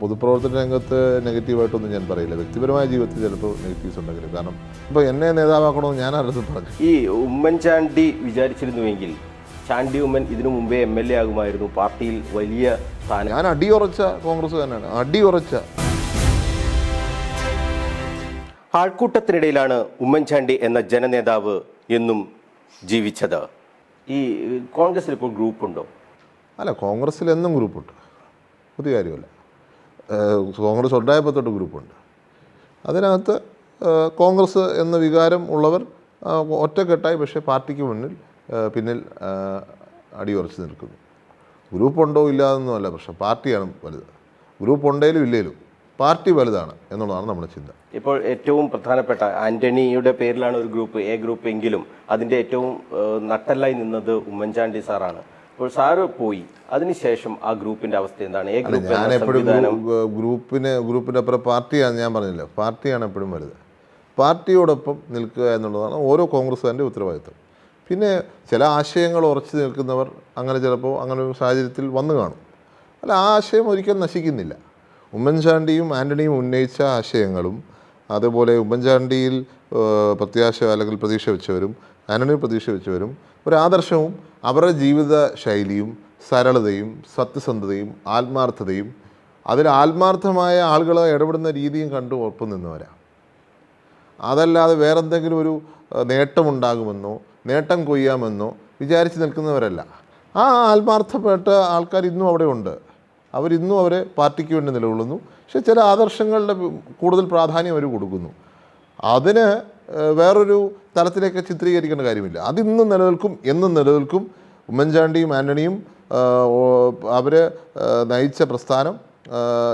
പൊതുപ്രവർത്തന രംഗത്ത് നെഗറ്റീവായിട്ടൊന്നും ഞാൻ പറയില്ല. വ്യക്തിപരമായ ജീവിതത്തിൽ ചിലപ്പോൾ നെഗറ്റീവ്സ് ഉണ്ടെങ്കിലും. കാരണം ഇപ്പോൾ എന്നെ നേതാവാക്കണമെന്ന് ഞാൻ ആരുടെ പറഞ്ഞു ഈ ഉമ്മൻചാണ്ടി വിചാരിച്ചിരുന്നുവെങ്കിൽ ചാണ്ടി ഉമ്മൻ ഇതിനു മുമ്പേ എം എൽ എ ആകുമായിരുന്നു. പാർട്ടിയിൽ വലിയ സ്ഥാനം. ഞാൻ അടിയുറച്ച കോൺഗ്രസ് തന്നെയാണ് അടിയുറച്ച. ആൾക്കൂട്ടത്തിനിടയിലാണ് ഉമ്മൻചാണ്ടി എന്ന ജനനേതാവ് എന്നും ജീവിച്ചത്. ഈ കോൺഗ്രസിൽ ഇപ്പോൾ ഗ്രൂപ്പുണ്ടോ? അല്ല കോൺഗ്രസ്സിൽ എന്നും ഗ്രൂപ്പുണ്ട്. പുതിയ കാര്യമല്ല. കോൺഗ്രസ് ഉണ്ടായപ്പോൾ ഗ്രൂപ്പുണ്ട്. അതിനകത്ത് കോൺഗ്രസ് എന്ന വികാരം ഉള്ളവർ ഒറ്റക്കെട്ടായി പക്ഷേ പാർട്ടിക്ക് മുന്നിൽ പിന്നിൽ അടിയുറച്ച് നിൽക്കുന്നു. ഗ്രൂപ്പുണ്ടോ ഇല്ലാതൊന്നുമല്ല പ്രശ്നം. പാർട്ടിയാണ് വലുത്. ഗ്രൂപ്പ് ഉണ്ടെങ്കിലും ഇല്ലേലും പാർട്ടി വലുതാണ് എന്നുള്ളതാണ് നമ്മുടെ ചിന്ത. ഇപ്പോൾ ഏറ്റവും പ്രധാനപ്പെട്ട ആന്റണിയുടെ പേരിലാണ് ഒരു ഗ്രൂപ്പ് എ ഗ്രൂപ്പ് എങ്കിലും അതിന്റെ ഏറ്റവും നട്ടല്ലായി നിന്നത് ഉമ്മൻചാണ്ടി സാറാണ്. ഇപ്പോൾ സാറ് പോയി. അതിനുശേഷം ആ ഗ്രൂപ്പിന്റെ അവസ്ഥ എന്താണ്? ഗ്രൂപ്പ് ഞാൻ എപ്പോഴും ഗ്രൂപ്പിന് ഗ്രൂപ്പിന്റെ അപ്പുറം പാർട്ടിയാണ് ഞാൻ പറഞ്ഞില്ല? പാർട്ടിയാണ് എപ്പോഴും വലുത്. പാർട്ടിയോടൊപ്പം നിൽക്കുക എന്നുള്ളതാണ് ഓരോ കോൺഗ്രസ്സുകാരന്റെ ഉത്തരവാദിത്വം. പിന്നെ ചില ആശയങ്ങൾ ഉറച്ചു നിൽക്കുന്നവർ അങ്ങനെ ചിലപ്പോൾ അങ്ങനെ ഒരു സാഹചര്യത്തിൽ വന്നു കാണും. അല്ല ആ ആശയം ഒരിക്കലും നശിക്കുന്നില്ല. ഉമ്മൻചാണ്ടിയും ആന്റണിയും ഉന്നയിച്ച ആശയങ്ങളും അതുപോലെ ഉമ്മൻചാണ്ടിയിൽ പ്രത്യാശ അല്ലെങ്കിൽ പ്രതീക്ഷ വെച്ചവരും ആന്റണിയിൽ പ്രതീക്ഷ വെച്ചവരും ഒരു ആദർശവും അവരുടെ ജീവിത ശൈലിയും സരളതയും സത്യസന്ധതയും ആത്മാർത്ഥതയും അതിൽ ആത്മാർത്ഥമായ ആളുകൾ ഇടപെടുന്ന രീതിയും കണ്ട് ഒപ്പം നിന്നവരാണ് അതല്ലാതെ വേറെന്തെങ്കിലും ഒരു നേട്ടമുണ്ടാകുമെന്നോ നേട്ടം കൊയ്യാമെന്നോ വിചാരിച്ച് നിൽക്കുന്നവരല്ല. ആ ആത്മാർത്ഥപ്പെട്ട ആൾക്കാർ ഇന്നും അവിടെ ഉണ്ട്. അവരിന്നും അവരെ പാർട്ടിക്ക് വേണ്ടി നിലകൊള്ളുന്നു. പക്ഷേ ചില ആദർശങ്ങളുടെ കൂടുതൽ പ്രാധാന്യം അവർ കൊടുക്കുന്നു. അതിന് വേറൊരു തലത്തിലേക്ക് ചിത്രീകരിക്കേണ്ട കാര്യമില്ല. അതിന്നും നിലനിൽക്കും എന്നും നിലനിൽക്കും. ഉമ്മൻചാണ്ടിയും ആന്റണിയും അവർ നയിച്ച പ്രസ്ഥാനം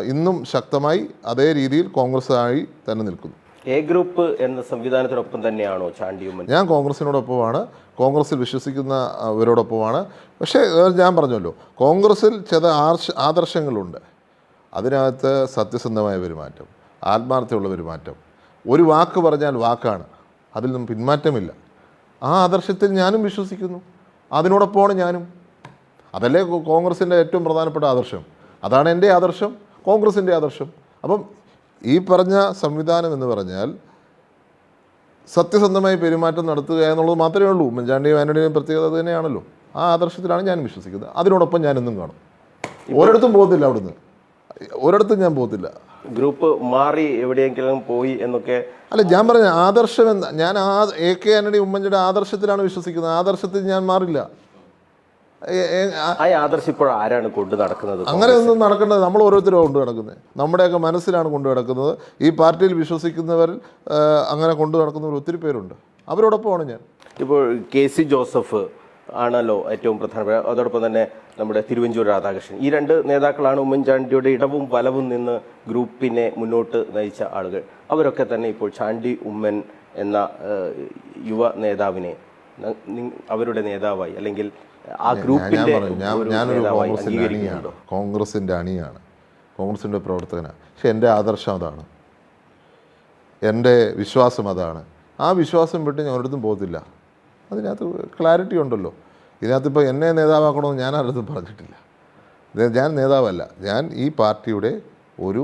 ഇന്നും ശക്തമായി അതേ രീതിയിൽ കോൺഗ്രസ് ആയി തന്നെ നിൽക്കുന്നു. എ ഗ്രൂപ്പ് എന്ന സംവിധാനത്തിനൊപ്പം തന്നെയാണോ ചാണ്ടിയും ഞാൻ കോൺഗ്രസിനോടൊപ്പമാണ്. കോൺഗ്രസിൽ വിശ്വസിക്കുന്നവരോടൊപ്പമാണ് പക്ഷേ ഞാൻ പറഞ്ഞല്ലോ കോൺഗ്രസിൽ ചില ആർശ ആദർശങ്ങളുണ്ട്. അതിനകത്ത് സത്യസന്ധമായ പെരുമാറ്റം ആത്മാർത്ഥമുള്ള പെരുമാറ്റം ഒരു വാക്ക് പറഞ്ഞാൽ വാക്കാണ്. അതിൽ നിന്നും പിന്മാറ്റമില്ല. ആ ആദർശത്തിൽ ഞാനും വിശ്വസിക്കുന്നു. അതിനോടൊപ്പമാണ് ഞാനും. അതല്ലേ കോൺഗ്രസിന്റെ ഏറ്റവും പ്രധാനപ്പെട്ട ആദർശം? അതാണ് എന്റെ ആദർശം കോൺഗ്രസിന്റെ ആദർശം. അപ്പം ഈ പറഞ്ഞ സംവിധാനം എന്ന് പറഞ്ഞാൽ സത്യസന്ധമായി പെരുമാറ്റം നടത്തുക എന്നുള്ളത് മാത്രമേ ഉള്ളൂ. ഉമ്മൻചാണ്ടിയും ആന്റണിയും പ്രത്യേകത തന്നെയാണല്ലോ. ആ ആദർശത്തിലാണ് ഞാൻ വിശ്വസിക്കുന്നത്. അതിനോടൊപ്പം ഞാൻ എന്നും കാണും ഒരിടത്തും പോകത്തില്ല അവിടുന്ന്. ഒരിടത്തും ഞാൻ പോകത്തില്ല. ഗ്രൂപ്പ് മാറി എവിടെയെങ്കിലും പോയി എന്നൊക്കെ അല്ല ഞാൻ പറഞ്ഞ ആദർശം എന്ന ഞാൻ ആ എ കെ ആന്റണി ഉമ്മൻചാണ്ടി ആദർശത്തിലാണ് വിശ്വസിക്കുന്നത്. ആദർശത്തിൽ ഞാൻ മാറില്ല. ആ- ആ ആദർശം ഇപ്പോൾ ആരാണ് കൊണ്ടു നടക്കുന്നത്? അങ്ങനെ ഒന്നും നടക്കേണ്ടത് നമ്മൾ ഓരോരുത്തരും കൊണ്ടു നടക്കുന്നത്. നമ്മുടെയൊക്കെ മനസ്സിലാണ് കൊണ്ടു നടക്കുന്നത്. ഈ പാർട്ടിയിൽ വിശ്വസിക്കുന്നവരിൽ അങ്ങനെ കൊണ്ടു നടക്കുന്നവർ ഒത്തിരി പേരുണ്ട്. അവരോടൊപ്പമാണ് ഞാൻ. ഇപ്പോൾ കെ സി ജോസഫ് ആണല്ലോ ഏറ്റവും പ്രധാനപ്പെട്ട. അതോടൊപ്പം തന്നെ നമ്മുടെ തിരുവഞ്ചൂർ രാധാകൃഷ്ണൻ. ഈ രണ്ട് നേതാക്കളാണ് ഉമ്മൻചാണ്ടിയുടെ ഇടവും വലവും നിന്ന് ഗ്രൂപ്പിനെ മുന്നോട്ട് നയിച്ച ആളുകൾ. അവരൊക്കെ തന്നെ ഇപ്പോൾ ചാണ്ടി ഉമ്മൻ എന്ന യുവ നേതാവിനെ അവരുടെ നേതാവായി അല്ലെങ്കിൽ ആ ഗ്രൂപ്പിന്റെ ഞാനൊരു കോൺഗ്രസിന്റെ അണിയാണ്. കോൺഗ്രസിന്റെ കോൺഗ്രസിന്റെ അണിയാണ്. കോൺഗ്രസിന്റെ പ്രവർത്തകനാണ് പക്ഷെ എന്റെ ആദർശം അതാണ്. എന്റെ വിശ്വാസം അതാണ്. ആ വിശ്വാസം വിട്ട് ഞാൻ ഒരിടത്തും പോകത്തില്ല. അതിനകത്ത് ക്ലാരിറ്റി ഉണ്ടല്ലോ. ഇതിനകത്ത് ഇപ്പോൾ എന്നെ നേതാവാക്കണമെന്ന് ഞാൻ ആരുടെ പറഞ്ഞിട്ടില്ല. ഞാൻ നേതാവല്ല. ഞാൻ ഈ പാർട്ടിയുടെ ഒരു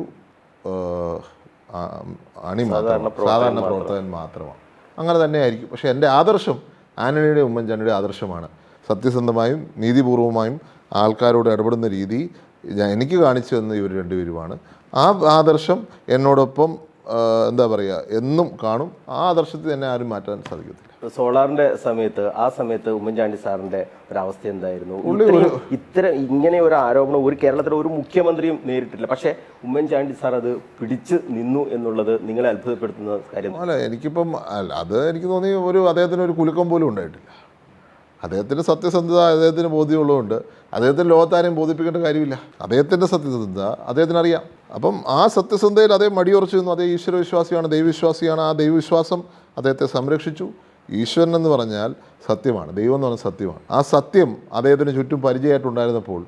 അണി മാത്രമാണ് സാധാരണ പ്രവർത്തകൻ മാത്രമാണ്. അങ്ങനെ തന്നെ ആയിരിക്കും പക്ഷേ എന്റെ ആദർശം ആന്റണിയുടെ ഉമ്മൻചാണ്ടിയുടെ ആദർശമാണ്. സത്യസന്ധമായും നീതിപൂർവമായും ആൾക്കാരോട് ഇടപെടുന്ന രീതി ഞാൻ എനിക്ക് കാണിച്ചു തന്ന ഇവർ രണ്ടുപേരുമാണ്. ആ ആദർശം എന്നോടൊപ്പം എന്താ പറയുക എന്നും കാണും. ആ ആദർശത്തിൽ തന്നെ ആരും മാറ്റാൻ സാധിക്കത്തില്ല. സോളാറിന്റെ സമയത്ത് ആ സമയത്ത് ഉമ്മൻചാണ്ടി സാറിന്റെ ഒരു അവസ്ഥ എന്തായിരുന്നു ഇത്ര ഇത്തരം ഇങ്ങനെ ഒരു ആരോപണം ഒരു കേരളത്തിലെ ഒരു മുഖ്യമന്ത്രിയും നേരിട്ടില്ല. പക്ഷെ ഉമ്മൻചാണ്ടി സാർ അത് പിടിച്ചു നിന്നു എന്നുള്ളത് നിങ്ങളെ അത്ഭുതപ്പെടുത്തുന്ന കാര്യം അല്ല എനിക്കിപ്പം അല്ല അത് എനിക്ക് തോന്നി ഒരു അദ്ദേഹത്തിന് ഒരു കുലുക്കം പോലും ഉണ്ടായിട്ടില്ല. അദ്ദേഹത്തിന് സത്യസന്ധത അദ്ദേഹത്തിന് ബോധ്യമുള്ളതുകൊണ്ട് അദ്ദേഹത്തിന് ലോകത്താരെയും ബോധിപ്പിക്കേണ്ട കാര്യമില്ല. അദ്ദേഹത്തിന്റെ സത്യസന്ധത അദ്ദേഹത്തിന് അറിയാം അപ്പം ആ സത്യസന്ധതയിൽ അദ്ദേഹം മടിയുറച്ചു നിന്നു. അതേ ഈശ്വരവിശ്വാസിയാണ് ദൈവവിശ്വാസിയാണ്. ആ ദൈവവിശ്വാസം അദ്ദേഹത്തെ സംരക്ഷിച്ചു. ഈശ്വരൻ എന്ന് പറഞ്ഞാൽ സത്യമാണ്. ദൈവം എന്ന് പറഞ്ഞാൽ സത്യമാണ്. ആ സത്യം അദ്ദേഹത്തിന് ചുറ്റും പരിചയമായിട്ടുണ്ടായിരുന്നപ്പോൾ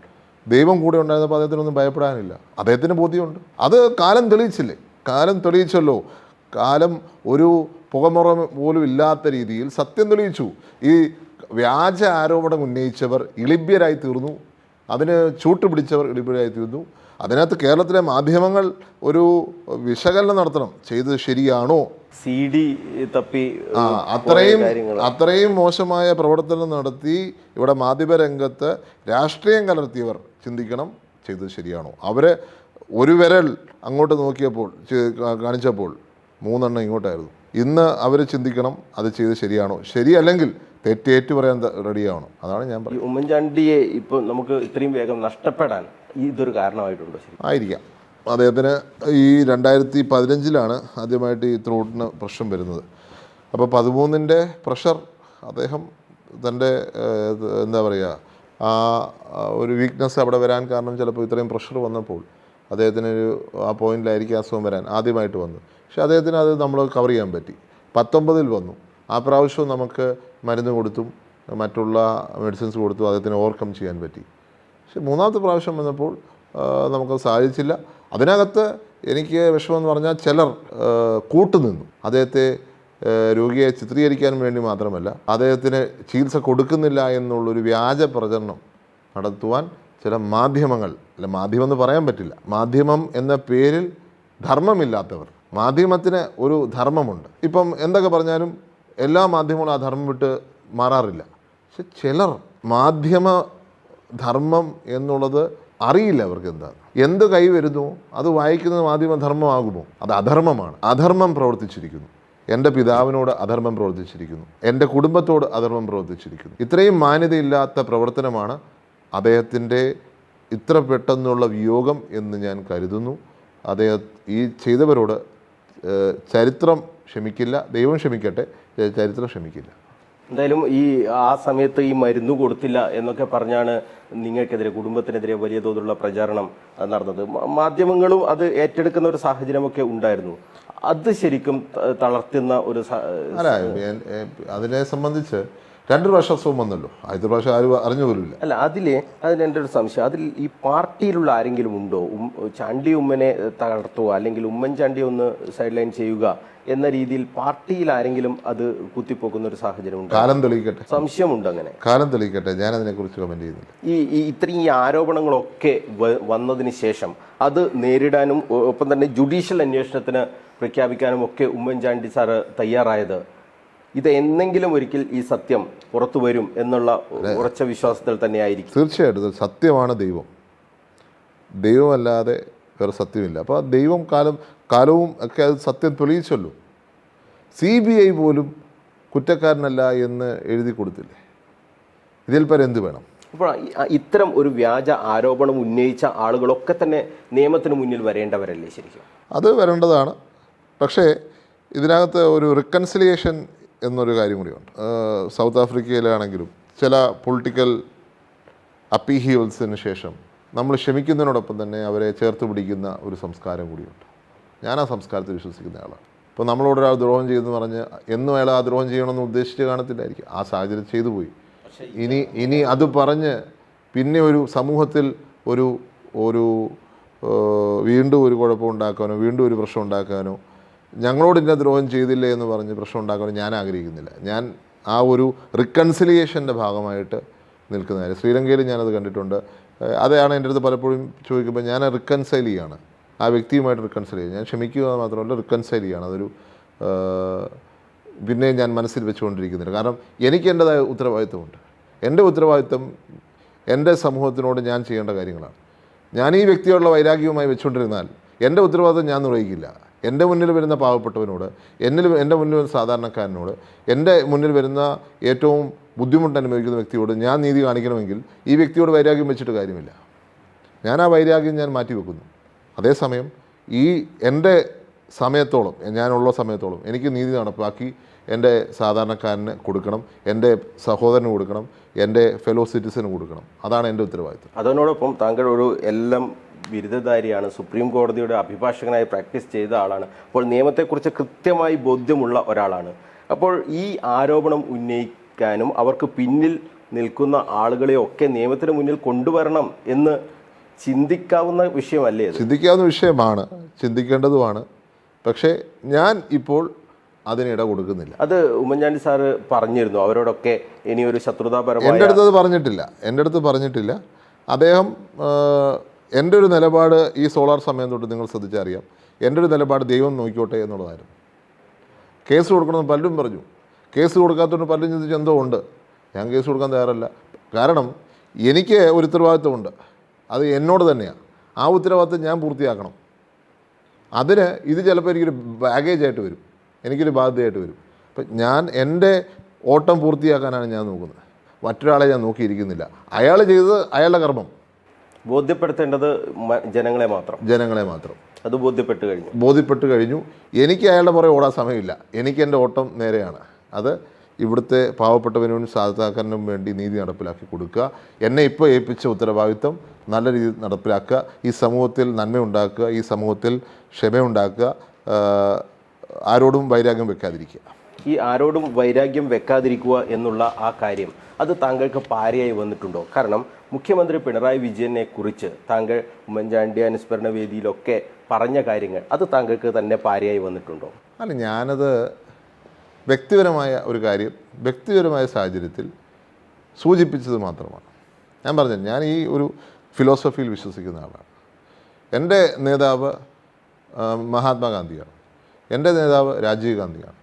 ദൈവം കൂടെ ഉണ്ടായിരുന്നപ്പോൾ അദ്ദേഹത്തിനൊന്നും ഭയപ്പെടാനില്ല. അദ്ദേഹത്തിന് ബോധ്യമുണ്ട്. അത് കാലം തെളിയിച്ചില്ലേ? കാലം തെളിയിച്ചല്ലോ. കാലം ഒരു പുകമുറ പോലും ഇല്ലാത്ത രീതിയിൽ സത്യം തെളിയിച്ചു. ഈ വ്യാജ ആരോപണം ഉന്നയിച്ചവർ ഇളിബ്യരായി തീർന്നു. അതിന് ചൂട്ടുപിടിച്ചവർ തീർന്നു അതിനകത്ത് കേരളത്തിലെ മാധ്യമങ്ങൾ ഒരു വിശകലനം നടത്തണം. ചെയ്തത് ശരിയാണോ? സി ഡി തപ്പി അത്രയും അത്രയും മോശമായ പ്രവർത്തനം നടത്തി ഇവിടെ മാധ്യമരംഗത്ത് രാഷ്ട്രീയം കലർത്തിയവർ ചിന്തിക്കണം ചെയ്തത് ശരിയാണോ? അവരെ ഒരു വിരൽ അങ്ങോട്ട് നോക്കിയപ്പോൾ കാണിച്ചപ്പോൾ മൂന്നെണ്ണം ഇങ്ങോട്ടായിരുന്നു. ഇന്ന് അവർ ചിന്തിക്കണം അത് ചെയ്ത് ശരിയാണോ? ശരിയല്ലെങ്കിൽ തെറ്റേറ്റു പറയാൻ റെഡിയാവണം. അതാണ് ഞാൻ ഈ പറയുന്നത്. ഉമ്മൻചാണ്ടിയെ ഇപ്പൊ നമുക്ക് ഇത്രയും വേഗം നഷ്ടപ്പെടാൻ ഇതൊരു കാരണമായിട്ടുണ്ടോ ശരി? ആയിരിക്കാം. അദ്ദേഹത്തിന് ഈ രണ്ടായിരത്തി പതിനഞ്ചിലാണ് ആദ്യമായിട്ട് ഈ ത്രോട്ടിന് പ്രശ്നം വരുന്നത്. അപ്പോൾ പതിമൂന്നിന്റെ പ്രഷർ അദ്ദേഹം തന്റെ എന്താ പറയുക ആ ഒരു വീക്ക്നെസ് അവിടെ വരാൻ കാരണം ചിലപ്പോൾ ഇത്രയും പ്രഷർ വന്നപ്പോൾ അദ്ദേഹത്തിന് ഒരു ആ പോയിന്റിലായിരിക്കും അസുഖം വരാൻ ആദ്യമായിട്ട് വന്നു പക്ഷെ അദ്ദേഹത്തിന് അത് നമ്മൾ കവർ ചെയ്യാൻ പറ്റി. പത്തൊമ്പതിൽ വന്നു. ആ പ്രാവശ്യവും നമുക്ക് മരുന്ന് കൊടുത്തും മറ്റുള്ള മെഡിസിൻസ് കൊടുത്തും അദ്ദേഹത്തിന് ഓവർകം ചെയ്യാൻ പറ്റി. പക്ഷെ മൂന്നാമത്തെ പ്രാവശ്യം വന്നപ്പോൾ നമുക്ക് സാധിച്ചില്ല. അതിനകത്ത് എനിക്ക് വിഷമം എന്ന് പറഞ്ഞാൽ ചിലർ കൂട്ടുനിന്നു. അദ്ദേഹത്തെ രോഗിയെ ചിത്രീകരിക്കാൻ വേണ്ടി മാത്രമല്ല അദ്ദേഹത്തിന് ചികിത്സ കൊടുക്കുന്നില്ല എന്നുള്ളൊരു വ്യാജ പ്രചരണം നടത്തുവാൻ ചില മാധ്യമങ്ങൾ അല്ല മാധ്യമം എന്ന് പറയാൻ പറ്റില്ല മാധ്യമം എന്ന പേരിൽ ധർമ്മമില്ലാത്തവർ മാധ്യമത്തിന് ഒരു ധർമ്മമുണ്ട്. ഇപ്പം എന്തൊക്കെ പറഞ്ഞാലും എല്ലാ മാധ്യമങ്ങളും ആ ധർമ്മം വിട്ട് മാറാറില്ല. പക്ഷെ ചിലർ മാധ്യമ ധർമ്മം എന്നുള്ളത് അറിയില്ല അവർക്ക് എന്താണ് എന്ത് കൈ വരുന്നു അത് വായിക്കുന്നത് മാധ്യമ ധർമ്മമാകുമോ അത് അധർമ്മമാണ്. അധർമ്മം പ്രവർത്തിച്ചിരിക്കുന്നു. എന്റെ പിതാവിനോട് അധർമ്മം പ്രവർത്തിച്ചിരിക്കുന്നു. എന്റെ കുടുംബത്തോട് അധർമ്മം പ്രവർത്തിച്ചിരിക്കുന്നു. ഇത്രയും മാന്യതയില്ലാത്ത പ്രവർത്തനമാണ് അദ്ദേഹത്തിന്റെ ഇത്ര പെട്ടെന്നുള്ള വിയോഗം എന്ന് ഞാൻ കരുതുന്നു. അദ്ദേഹം ഈ ചെയ്തവരോട് ചരിത്രം ക്ഷമിക്കില്ല ദൈവം ക്ഷമിക്കട്ടെ ചരിത്രം ക്ഷമിക്കില്ല. എന്തായാലും ഈ ആ സമയത്ത് ഈ മരുന്ന് കൊടുത്തില്ല എന്നൊക്കെ പറഞ്ഞാണ് നിങ്ങൾക്കെതിരെ കുടുംബത്തിനെതിരെ വലിയ തോതിലുള്ള പ്രചാരണം നടന്നത്. മാധ്യമങ്ങളും അത് ഏറ്റെടുക്കുന്ന ഒരു സാഹചര്യമൊക്കെ ഉണ്ടായിരുന്നു. അത് ശരിക്കും തളർത്തുന്ന ഒരു അതിനെ സംബന്ധിച്ച് രണ്ട് പ്രാവശ്യം അസുഖം വന്നല്ലോ. ആദ്യത്തെ പ്രാവശ്യം ആരും അറിഞ്ഞു പോലുമില്ല. അല്ല അതിൽ അതിൽ എന്റെ ഒരു സംശയം. അതിൽ ഈ പാർട്ടിയിലുള്ള ആരെങ്കിലും ഉണ്ടോ? ഉം ചാണ്ടി ഉമ്മനെ തകർത്തുക അല്ലെങ്കിൽ ഉമ്മൻചാണ്ടി ഒന്ന് സൈഡ് ലൈൻ ചെയ്യുക എന്ന രീതിയിൽ പാർട്ടിയിൽ ആരെങ്കിലും അത് കുത്തിപ്പോക്കുന്ന ഒരു സാഹചര്യം ഉണ്ട്? കാലം തെളിയിക്കട്ടെ. സംശയമുണ്ട് അങ്ങനെ? കാലം തെളിയിക്കട്ടെ. ഞാൻ അതിനെക്കുറിച്ച് കമന്റ് ചെയ്യുന്നില്ല. ഈ ഈ ഇത്രയും ഈ ആരോപണങ്ങളൊക്കെ വന്നതിന് ശേഷം അത് നേരിടാനും ഒപ്പം തന്നെ ജുഡീഷ്യൽ അന്വേഷണത്തിന് പ്രഖ്യാപിക്കാനും ഒക്കെ ഉമ്മൻചാണ്ടി സാറ് തയ്യാറായത് ഇത് എന്നെങ്കിലും ഒരിക്കൽ ഈ സത്യം പുറത്തു വരും എന്നുള്ള ഉറച്ച വിശ്വാസത്തിൽ തന്നെയായിരിക്കും. തീർച്ചയായിട്ടും സത്യമാണ് ദൈവം. ദൈവമല്ലാതെ വേറെ സത്യമില്ല. അപ്പോൾ ദൈവം കാലം കാലവും ഒക്കെ അത് സത്യം തെളിയിച്ചല്ലോ. സി ബി ഐ പോലും കുറ്റക്കാരനല്ല എന്ന് എഴുതി കൊടുത്തില്ലേ? ഇതിൽ പരം എന്ത് വേണം? അപ്പോൾ ഇത്തരം ഒരു വ്യാജ ആരോപണം ഉന്നയിച്ച ആളുകളൊക്കെ തന്നെ നിയമത്തിന് മുന്നിൽ വരേണ്ടവരല്ലേ ശരിക്കും? അത് വരേണ്ടതാണ്. പക്ഷേ ഇതിനകത്ത് ഒരു റിക്കൺസിലിയേഷൻ എന്നൊരു കാര്യം കൂടിയുണ്ട് സൗത്ത് ആഫ്രിക്കയിലാണെങ്കിലും ചില പൊളിറ്റിക്കൽ അപ്പീഹിയൽസിന് ശേഷം നമ്മൾ ക്ഷമിക്കുന്നതിനോടൊപ്പം തന്നെ അവരെ ചേർത്ത് പിടിക്കുന്ന ഒരു സംസ്കാരം കൂടിയുണ്ട്. ഞാൻ ആ സംസ്കാരത്തിൽ വിശ്വസിക്കുന്ന ആളാണ്. ഇപ്പോൾ നമ്മളോട് ഒരാൾ ദ്രോഹം ചെയ്തെന്ന് പറഞ്ഞ് എന്നും അയാൾ ആ ദ്രോഹം ചെയ്യണമെന്ന് ഉദ്ദേശിച്ച് കാണത്തില്ലായിരിക്കും ആ സാഹചര്യം ചെയ്തു പോയി. ഇനി ഇനി അത് പറഞ്ഞ് പിന്നെ ഒരു സമൂഹത്തിൽ ഒരു ഒരു വീണ്ടും ഒരു കുഴപ്പമുണ്ടാക്കാനോ വീണ്ടും ഒരു പ്രശ്നം ഉണ്ടാക്കാനോ ഞങ്ങളോട് ഇന്ന ദ്രോഹം ചെയ്തില്ലേ എന്ന് പറഞ്ഞ് പ്രശ്നം ഉണ്ടാക്കാൻ ഞാൻ ആഗ്രഹിക്കുന്നില്ല. ഞാൻ ആ ഒരു റിക്കൺസിലിയേഷന്റെ ഭാഗമായിട്ട് നിൽക്കുന്ന ശ്രീലങ്കയിൽ ഞാനത് കണ്ടിട്ടുണ്ട്. അതാണ് എന്റെ അടുത്ത് പലപ്പോഴും ചോദിക്കുമ്പോൾ ഞാൻ റിക്കൺസൈൽ ആ വ്യക്തിയുമായിട്ട് റിക്കൺസൈൽ ചെയ്യും. ഞാൻ ക്ഷമിക്കുക മാത്രമല്ല റിക്കൺസൈൽ ചെയ്യാണ്. അതൊരു പിന്നെ ഞാൻ മനസ്സിൽ വെച്ചുകൊണ്ടിരിക്കുന്നില്ല. കാരണം എനിക്ക് എന്റെതായ ഉത്തരവാദിത്വമുണ്ട്. എന്റെ ഉത്തരവാദിത്വം എന്റെ സമൂഹത്തിനോട് ഞാൻ ചെയ്യേണ്ട കാര്യങ്ങളാണ്. ഞാൻ ഈ വ്യക്തിയോടുള്ള വൈരാഗ്യവുമായി വെച്ചുകൊണ്ടിരുന്നാൽ എന്റെ ഉത്തരവാദിത്വം ഞാൻ നിർവഹിക്കില്ല. എന്റെ മുന്നിൽ വരുന്ന പാവപ്പെട്ടവനോട് എന്നിൽ എന്റെ മുന്നിൽ വരുന്ന സാധാരണക്കാരനോട് എന്റെ മുന്നിൽ വരുന്ന ഏറ്റവും ബുദ്ധിമുട്ട് അനുഭവിക്കുന്ന വ്യക്തിയോട് ഞാൻ നീതി കാണിക്കണമെങ്കിൽ ഈ വ്യക്തിയോട് വൈരാഗ്യം വെച്ചിട്ട് കാര്യമില്ല. ഞാൻ ആ വൈരാഗ്യം ഞാൻ മാറ്റി വെക്കുന്നു അതേസമയം ഈ എന്റെ സമയത്തോളം ഞാനുള്ള സമയത്തോളം എനിക്ക് നീതി നടപ്പാക്കി എന്റെ സാധാരണക്കാരന് കൊടുക്കണം എന്റെ സഹോദരന് കൊടുക്കണം എന്റെ ഫെലോ സിറ്റിസന് കൊടുക്കണം. അതാണ് എന്റെ ഉത്തരവാദിത്വം അതിനോടൊപ്പം താങ്കൾ ഒരു എല്ലാം ബിരുദധാരിയാണ്. സുപ്രീം കോടതിയുടെ അഭിഭാഷകനായി പ്രാക്ടീസ് ചെയ്ത ആളാണ്. അപ്പോൾ നിയമത്തെക്കുറിച്ച് കൃത്യമായി ബോധ്യമുള്ള ഒരാളാണ്. അപ്പോൾ ഈ ആരോപണം ഉന്നയിക്കാനും അവർക്ക് പിന്നിൽ നിൽക്കുന്ന ആളുകളെയൊക്കെ നിയമത്തിന് മുന്നിൽ കൊണ്ടുവരണം എന്ന് ചിന്തിക്കാവുന്ന വിഷയമല്ലേ ചിന്തിക്കാവുന്ന വിഷയമാണ്. ചിന്തിക്കേണ്ടതുമാണ്. പക്ഷേ ഞാൻ ഇപ്പോൾ അതിന് ഇട കൊടുക്കുന്നില്ല. അത് ഉമ്മൻചാണ്ടി സാറ് പറഞ്ഞിരുന്നു. അവരോടൊക്കെ ഇനി ഒരു ശത്രുതാപരമായ എന്റെ അടുത്ത് അത് പറഞ്ഞിട്ടില്ല. എന്റെ അടുത്ത് പറഞ്ഞിട്ടില്ല. അദ്ദേഹം എന്റെ ഒരു നിലപാട് ഈ സോളാർ സമയം തൊട്ട് നിങ്ങൾ ശ്രദ്ധിച്ചറിയാം എന്റെ ഒരു നിലപാട് ദൈവം നോക്കിക്കോട്ടെ എന്നുള്ളതായിരുന്നു. കേസ് കൊടുക്കണമെന്ന് പലരും പറഞ്ഞു. കേസ് കൊടുക്കാത്തതുകൊണ്ട് പലരും ചിന്തിച്ച് എന്തോ ഉണ്ട്. ഞാൻ കേസ് കൊടുക്കാൻ തയ്യാറല്ല. കാരണം എനിക്ക് ഒരു ഉത്തരവാദിത്വമുണ്ട് അത് എന്നോട് തന്നെയാണ് ആ ഉത്തരവാദിത്വം ഞാൻ പൂർത്തിയാക്കണം. അതിന് ഇത് ചിലപ്പോൾ എനിക്കൊരു ബാഗേജ് ആയിട്ട് വരും. എനിക്കൊരു ബാധ്യതയായിട്ട് വരും. അപ്പം ഞാൻ എന്റെ ഓട്ടം പൂർത്തിയാക്കാനാണ് ഞാൻ നോക്കുന്നത്. മറ്റൊരാളെ ഞാൻ നോക്കിയിരിക്കുന്നില്ല. അയാൾ ചെയ്തത് അയാളുടെ കർമ്മം. ബോധ്യപ്പെടുത്തേണ്ടത് ജനങ്ങളെ മാത്രം. ജനങ്ങളെ മാത്രം. അത് ബോധ്യപ്പെട്ട് കഴിഞ്ഞു. ബോധ്യപ്പെട്ട് കഴിഞ്ഞു. എനിക്ക് അയാളുടെ പുറകെ ഓടാൻ സമയമില്ല. എനിക്ക് എന്റെ ഓട്ടം നേരെയാണ്. അത് ഇവിടുത്തെ പാവപ്പെട്ടവനും സാധാരണക്കാരനും വേണ്ടി നീതി നടപ്പിലാക്കി കൊടുക്കുക. എന്നെ ഇപ്പോൾ ഏൽപ്പിച്ച ഉത്തരവാദിത്വം നല്ല രീതിയിൽ നടപ്പിലാക്കുക. ഈ സമൂഹത്തിൽ നന്മയുണ്ടാക്കുക ഈ സമൂഹത്തിൽ ക്ഷമയുണ്ടാക്കുക ആരോടും വൈരാഗ്യം വെക്കാതിരിക്കുക. ഈ ആരോടും വൈരാഗ്യം വെക്കാതിരിക്കുക എന്നുള്ള ആ കാര്യം അത് താങ്കൾക്ക് പാരയായി വന്നിട്ടുണ്ടോ? കാരണം മുഖ്യമന്ത്രി പിണറായി വിജയനെ കുറിച്ച് താങ്കൾ ഉമ്മൻചാണ്ടി അനുസ്മരണ വേദിയിലൊക്കെ പറഞ്ഞ കാര്യങ്ങൾ അത് താങ്കൾക്ക് തന്നെ പാരയായി വന്നിട്ടുണ്ടോ? അല്ല ഞാനത് വ്യക്തിപരമായ ഒരു കാര്യം വ്യക്തിപരമായ സാഹചര്യത്തിൽ സൂചിപ്പിച്ചത് മാത്രമാണ്. ഞാൻ പറഞ്ഞു ഞാൻ ഈ ഒരു ഫിലോസഫിയിൽ വിശ്വസിക്കുന്ന ആളാണ്. എന്റെ നേതാവ് മഹാത്മാഗാന്ധിയാണ്. എന്റെ നേതാവ് രാജീവ് ഗാന്ധിയാണ്.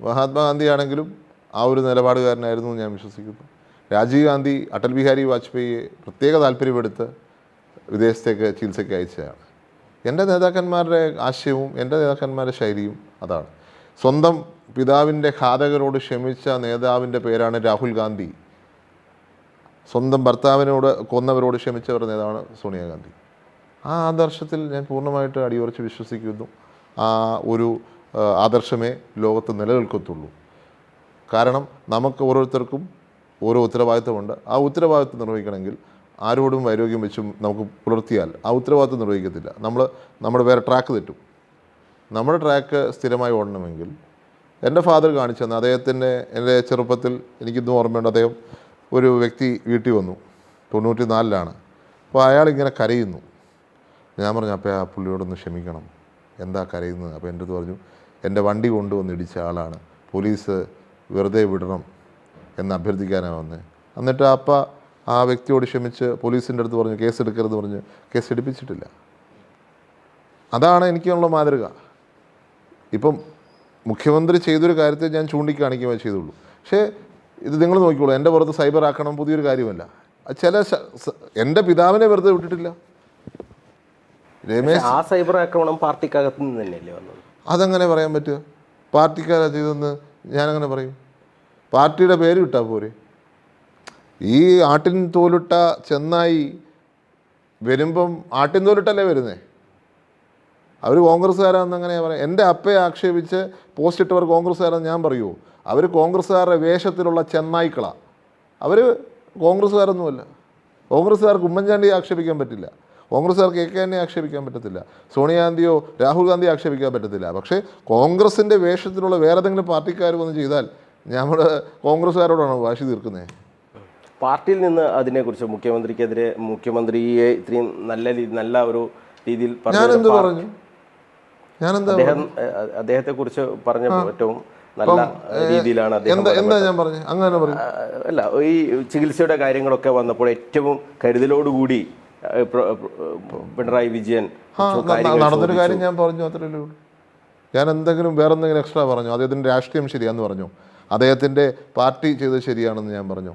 മഹാത്മാഗാന്ധിയാണെങ്കിലും ആ ഒരു നിലപാടുകാരനായിരുന്നു ഞാൻ വിശ്വസിക്കുന്നു. രാജീവ് ഗാന്ധി അടൽ ബിഹാരി വാജ്പേയിയെ പ്രത്യേക താല്പര്യമെടുത്ത് വിദേശത്തേക്ക് ചികിത്സയ്ക്ക് അയച്ചതാണ് എന്റെ നേതാക്കന്മാരുടെ ആശയവും എന്റെ നേതാക്കന്മാരുടെ ശൈലിയും അതാണ്. സ്വന്തം പിതാവിന്റെ ഘാതകരോട് ക്ഷമിച്ച നേതാവിന്റെ പേരാണ് രാഹുൽ ഗാന്ധി. സ്വന്തം ഭർത്താവിനോട് കൊന്നവരോട് ക്ഷമിച്ചവരുടെ നേതാവാണ് സോണിയാഗാന്ധി ആ ആദർശത്തിൽ ഞാൻ പൂർണമായിട്ട് അടിയുറച്ച് വിശ്വസിക്കുന്നു. ആ ഒരു ആദർശമേ ലോകത്ത് നിലനിൽക്കത്തുള്ളൂ. കാരണം നമുക്ക് ഓരോരുത്തർക്കും ഓരോ ഉത്തരവാദിത്തമുണ്ട്. ആ ഉത്തരവാദിത്തം നിർവഹിക്കണമെങ്കിൽ ആരോടും വൈരോഗ്യം വെച്ചും നമുക്ക് പുലർത്തിയാൽ ആ ഉത്തരവാദിത്തം നിർവഹിക്കത്തില്ല. നമ്മൾ നമ്മുടെ വേറെ ട്രാക്ക് തെറ്റും. നമ്മുടെ ട്രാക്ക് സ്ഥിരമായി ഓടണമെങ്കിൽ എന്റെ ഫാദർ കാണിച്ചു തന്നെ അദ്ദേഹത്തിന്റെ എന്റെ ചെറുപ്പത്തിൽ എനിക്കിന്നും ഓർമ്മയുണ്ട്. അദ്ദേഹം ഒരു വ്യക്തി വീട്ടിൽ വന്നു. തൊണ്ണൂറ്റി നാലിലാണ് അപ്പോൾ അയാളിങ്ങനെ കരയുന്നു. ഞാൻ പറഞ്ഞു അപ്പോൾ ആ പുള്ളിയോടൊന്ന് ക്ഷമിക്കണം. എന്താ കരയുന്നത്? അപ്പോൾ എന്റെ അടുത്ത് പറഞ്ഞു എന്റെ വണ്ടി കൊണ്ടുവന്ന് ഇടിച്ച ആളാണ്. പോലീസ് വെറുതെ വിടണം. എന്ന് അഭ്യർത്ഥിക്കാനാണ് വന്നത്. എന്നിട്ട് അപ്പ ആ വ്യക്തിയോട് ക്ഷമിച്ച് പോലീസിന്റെ അടുത്ത് പറഞ്ഞു കേസ് എടുക്കരുത് പറഞ്ഞ് കേസ് എടുപ്പിച്ചിട്ടില്ല അതാണ് എനിക്കുള്ള മാതൃക. ഇപ്പം മുഖ്യമന്ത്രി ചെയ്തൊരു കാര്യത്തെ ഞാൻ ചൂണ്ടിക്കാണിക്കുകയോ ചെയ്തുള്ളൂ. പക്ഷേ ഇത് നിങ്ങൾ നോക്കിക്കോളൂ എന്റെ പുറത്ത് സൈബർ ആക്കണം പുതിയൊരു കാര്യമല്ല. ചില എന്റെ പിതാവിനെ വെറുതെ വിട്ടിട്ടില്ല. രമേശ് ആ സൈബർ ആക്രമണം പാർട്ടിക്കകത്ത് നിന്ന് തന്നെയല്ലേ വന്നത്? അതങ്ങനെ പറയാൻ പറ്റുക? പാർട്ടിക്കാരാ ചെയ്തെന്ന് ഞാനങ്ങനെ പറയും? പാർട്ടിയുടെ പേര് വിട്ടാൽ പോരെ. ഈ ആട്ടിൻ തോലിട്ട ചെന്നായി വരുമ്പം ആട്ടിൻ തോലിട്ടല്ലേ വരുന്നേ? അവർ കോൺഗ്രസ്സുകാരാണെന്ന് അങ്ങനെയാണ് പറയാം എന്റെ അപ്പയെ ആക്ഷേപിച്ച് പോസ്റ്റ് ഇട്ടവർ കോൺഗ്രസ്സുകാരെന്ന് ഞാൻ പറയുമോ അവർ കോൺഗ്രസ്സുകാരുടെ വേഷത്തിലുള്ള ചെന്നായ്ക്കളാണ് അവർ കോൺഗ്രസ്സുകാരൊന്നുമല്ല. കോൺഗ്രസ്സുകാർക്ക് ഉമ്മൻചാണ്ടിയെ ആക്ഷേപിക്കാൻ പറ്റില്ല. കോൺഗ്രസ്സുകാർക്ക് എ കെ എന്നെ ആക്ഷേപിക്കാൻ പറ്റത്തില്ല. സോണിയാഗാന്ധിയോ രാഹുൽ ഗാന്ധിയോ ആക്ഷേപിക്കാൻ പറ്റത്തില്ല. പക്ഷേ കോൺഗ്രസിന്റെ വേഷത്തിലുള്ള വേറെ ഏതെങ്കിലും പാർട്ടിക്കാർ വന്ന് ചെയ്താൽ നമ്മൾ കോൺഗ്രസ്സുകാരോടാണ് വാശി തീർക്കുന്നത് പാർട്ടിയിൽ നിന്ന് അതിനെക്കുറിച്ച് മുഖ്യമന്ത്രിക്കെതിരെ മുഖ്യമന്ത്രിയെ ഇത്രയും നല്ല നല്ല ഒരു രീതിയിൽ ഞാനെന്ത് പറഞ്ഞു? ഞാനെന്താ അദ്ദേഹം അദ്ദേഹത്തെ കുറിച്ച് പറഞ്ഞ ഏറ്റവും നല്ല രീതിയിലാണ് അദ്ദേഹം എന്താ ഞാൻ പറഞ്ഞു? അങ്ങനെ പറഞ്ഞു അല്ല ഈ ചികിത്സയുടെ കാര്യങ്ങളൊക്കെ വന്നപ്പോൾ ഏറ്റവും കരുതലോടുകൂടി പിണറായി വിജയൻ നടന്നൊരു കാര്യം ഞാൻ പറഞ്ഞു അത്രയല്ലേ ഉള്ളൂ. ഞാൻ എന്തെങ്കിലും വേറെ എന്തെങ്കിലും എക്സ്ട്രാ പറഞ്ഞു അദ്ദേഹത്തിന്റെ രാഷ്ട്രീയം ശരിയാന്ന് പറഞ്ഞു? അദ്ദേഹത്തിന്റെ പാർട്ടി ചെയ്തത് ശരിയാണെന്ന് ഞാൻ പറഞ്ഞു?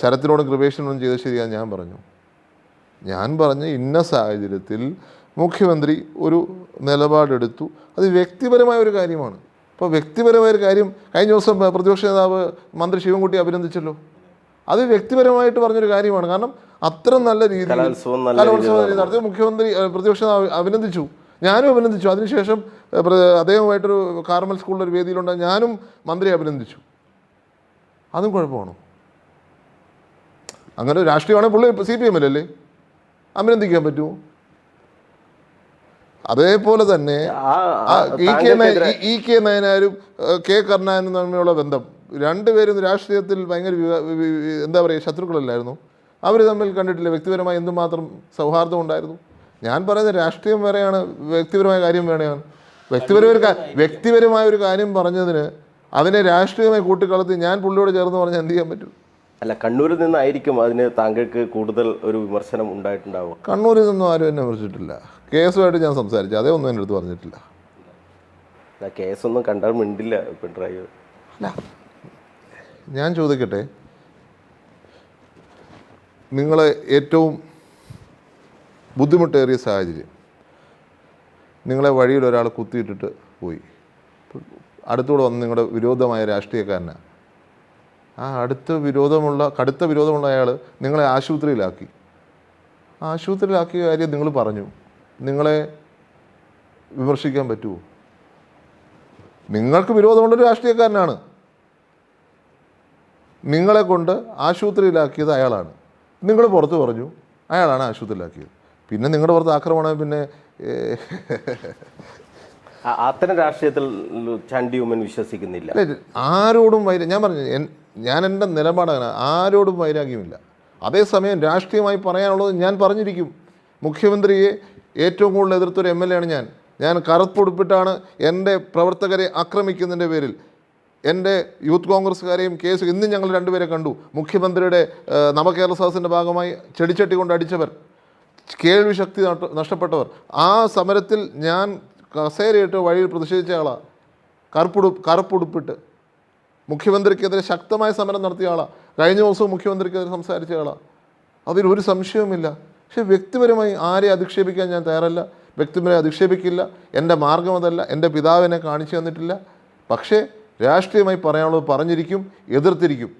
ശരത്തിനോടും കൃപേഷിനോടും ചെയ്തത് ശരിയാണെന്ന് ഞാൻ പറഞ്ഞു? ഞാൻ പറഞ്ഞ ഇന്ന സാഹചര്യത്തിൽ മുഖ്യമന്ത്രി ഒരു നിലപാടെടുത്തു. അത് വ്യക്തിപരമായ ഒരു കാര്യമാണ്. അപ്പോൾ വ്യക്തിപരമായ ഒരു കാര്യം കഴിഞ്ഞ ദിവസം പ്രതിപക്ഷ നേതാവ് മന്ത്രി ശിവൻകുട്ടി അഭിനന്ദിച്ചല്ലോ. അത് വ്യക്തിപരമായിട്ട് പറഞ്ഞൊരു കാര്യമാണ്. കാരണം അത്ര നല്ല രീതിയിൽ കലോത്സവം മുഖ്യമന്ത്രി പ്രതിപക്ഷ നേതാവ് അഭിനന്ദിച്ചു. ഞാനും അഭിനന്ദിച്ചു. അതിനുശേഷം അദ്ദേഹവുമായിട്ടൊരു കാർമൽ സ്കൂളിൽ ഒരു വേദിയിലുണ്ട് ഞാനും മന്ത്രി അഭിനന്ദിച്ചു. അതും കുഴപ്പമാണോ? അങ്ങനെ ഒരു രാഷ്ട്രീയമാണെങ്കിൽ പുള്ളി സി പി എമ്മിലല്ലേ അഭിനന്ദിക്കാൻ പറ്റുമോ? അതേപോലെ തന്നെ ഇ കെ ഇ- കെ നയനാരും കെ കർണാനും തമ്മിലുള്ള ബന്ധം. രണ്ടുപേരും രാഷ്ട്രീയത്തിൽ ഭയങ്കര എന്താ പറയുക ശത്രുക്കളല്ലായിരുന്നു. അവർ തമ്മിൽ കണ്ടിട്ടില്ല. വ്യക്തിപരമായി എന്തുമാത്രം സൗഹാർദ്ദം ഉണ്ടായിരുന്നു? ഞാൻ പറയുന്നത് രാഷ്ട്രീയം വേറെയാണ് വ്യക്തിപരമായ കാര്യം വേറെയാണ്. വ്യക്തിപരമായ ഒരു വ്യക്തിപരമായ ഒരു കാര്യം പറഞ്ഞതിന് അതിനെ രാഷ്ട്രീയമായി കൂട്ടിക്കളത്തി ഞാൻ പുള്ളിയോട് ചേർന്ന് പറഞ്ഞാൽ എന്ത് ചെയ്യാൻ പറ്റും? അല്ല കണ്ണൂരിൽ നിന്നായിരിക്കും അതിന് താങ്കൾക്ക് കൂടുതൽ ഒരു വിമർശനം ഉണ്ടായിട്ടുണ്ടാവുക. കണ്ണൂരിൽ നിന്നും ആരും എന്നെ വിളിച്ചിട്ടില്ല കേസുമായിട്ട് ഞാൻ സംസാരിച്ചു. അതേ ഒന്നും എന്റെ അടുത്ത് പറഞ്ഞിട്ടില്ല. കേസൊന്നും കണ്ടാൽ മിണ്ടില്ല പിണറായി. അല്ല ഞാൻ ചോദിക്കട്ടെ? നിങ്ങളെ ഏറ്റവും ബുദ്ധിമുട്ടേറിയ സാഹചര്യം. നിങ്ങളെ വഴിയിൽ ഒരാൾ കുത്തിയിട്ടിട്ട് പോയി. അടുത്തൂടെ വന്ന് നിങ്ങളുടെ വിരോധമായ രാഷ്ട്രീയക്കാരനാണ് ആ അടുത്ത വിരോധമുള്ള കടുത്ത വിരോധമുള്ള അയാൾ നിങ്ങളെ ആശുപത്രിയിലാക്കി. ആശുപത്രിയിലാക്കിയ കാര്യം നിങ്ങൾ പറഞ്ഞു. നിങ്ങളെ വിമർശിക്കാൻ പറ്റുമോ? നിങ്ങൾക്ക് വിരോധമുള്ളൊരു രാഷ്ട്രീയക്കാരനാണ്. നിങ്ങളെ കൊണ്ട് ആശുപത്രിയിലാക്കിയത് അയാളാണ്. നിങ്ങൾ പുറത്ത് പറഞ്ഞു അയാളാണ് ആശുപത്രിയിലാക്കിയത്. പിന്നെ നിങ്ങളുടെ പുറത്ത് ആക്രമണം പിന്നെ അത്തരം രാഷ്ട്രീയത്തിൽ ചാണ്ടി ഉമ്മൻ വിശ്വസിക്കുന്നില്ല. ആരോടും വൈര ഞാൻ പറഞ്ഞു ഞാൻ എന്റെ നിലപാടാണ് ആരോടും വൈരാഗ്യമില്ല. അതേസമയം രാഷ്ട്രീയമായി പറയാനുള്ളത് ഞാൻ പറഞ്ഞിരിക്കും. മുഖ്യമന്ത്രിയെ ഏറ്റവും കൂടുതൽ എതിർത്തൊരു എം എൽ എ ആണ് ഞാൻ ഞാൻ കറുപ്പൊടുപ്പിട്ടാണ് എന്റെ പ്രവർത്തകരെ ആക്രമിക്കുന്നതിന്റെ പേരിൽ. എന്റെ യൂത്ത് കോൺഗ്രസ്സുകാരെയും കേസ് ഇന്നും ഞങ്ങൾ രണ്ടുപേരെ കണ്ടു. മുഖ്യമന്ത്രിയുടെ നവകേരള സദസ്സിന്റെ ഭാഗമായി ചെടിച്ചട്ടി കൊണ്ട് അടിച്ചവർ. കേൾവി ശക്തി നഷ്ട- നഷ്ടപ്പെട്ടവർ. ആ സമരത്തിൽ ഞാൻ കസേരയിട്ട് വഴിയിൽ പ്രതിഷേധിച്ച ആളാണ് കറുപ്പുടു കറുപ്പുടുപ്പിട്ട്. മുഖ്യമന്ത്രിക്കെതിരെ ശക്തമായ സമരം നടത്തിയ ആളാണ് കഴിഞ്ഞ ദിവസവും മുഖ്യമന്ത്രിക്കെതിരെ സംസാരിച്ച ആളാണ് അതിൽ ഒരു സംശയവുമില്ല. പക്ഷേ വ്യക്തിപരമായി ആരെ അധിക്ഷേപിക്കാൻ ഞാൻ തയ്യാറല്ല. വ്യക്തിപരമായി അധിക്ഷേപിക്കില്ല. എന്റെ മാർഗം അതല്ല. എന്റെ പിതാവിനെ കാണിച്ചു തന്നിട്ടില്ല. പക്ഷേ രാഷ്ട്രീയമായി പറയാനുള്ളത് പറഞ്ഞിരിക്കും എതിർത്തിരിക്കും.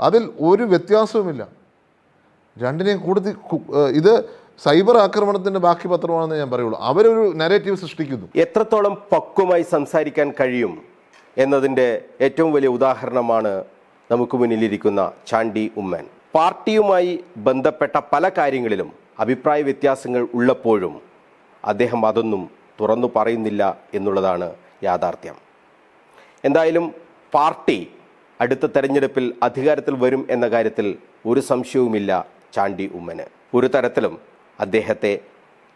അതിൽ ഒരു വ്യത്യാസവുമില്ല. രണ്ടിനെയും കൂടുതൽ ഇത് സൈബർ ആക്രമണത്തിന്റെ ബാക്കി പത്രമാണെന്ന് ഞാൻ പറയുള്ളൂ. അവരൊരു നരേറ്റീവ് സൃഷ്ടിക്കുന്നു. എത്രത്തോളം പക്വമായി സംസാരിക്കാൻ കഴിയും എന്നതിന്റെ ഏറ്റവും വലിയ ഉദാഹരണമാണ് നമുക്ക് മുന്നിലിരിക്കുന്ന ചാണ്ടി ഉമ്മൻ. പാർട്ടിയുമായി ബന്ധപ്പെട്ട പല കാര്യങ്ങളിലും അഭിപ്രായ വ്യത്യാസങ്ങൾ ഉള്ളപ്പോഴും അദ്ദേഹം അതൊന്നും തുറന്നു പറയുന്നില്ല എന്നുള്ളതാണ് യാഥാർത്ഥ്യം. എന്തായാലും പാർട്ടി അടുത്ത തെരഞ്ഞെടുപ്പിൽ അധികാരത്തിൽ വരും എന്ന കാര്യത്തിൽ ഒരു സംശയവുമില്ല ചാണ്ടി ഉമ്മന്. ഒരു തരത്തിലും അദ്ദേഹത്തെ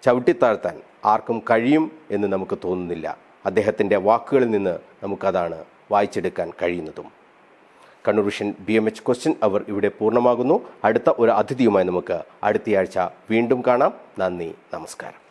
ചവിട്ടിത്താഴ്ത്താൻ ആർക്കും കഴിയും എന്ന് നമുക്ക് തോന്നുന്നില്ല. അദ്ദേഹത്തിന്റെ വാക്കുകളിൽ നിന്ന് നമുക്കതാണ് വായിച്ചെടുക്കാൻ കഴിയുന്നതും. Kannur vision B M H question അവർ ഇവിടെ പൂർണമാകുന്നു. അടുത്ത ഒരു അതിഥിയുമായി നമുക്ക് അടുത്തയാഴ്ച വീണ്ടും കാണാം. നന്ദി നമസ്കാരം.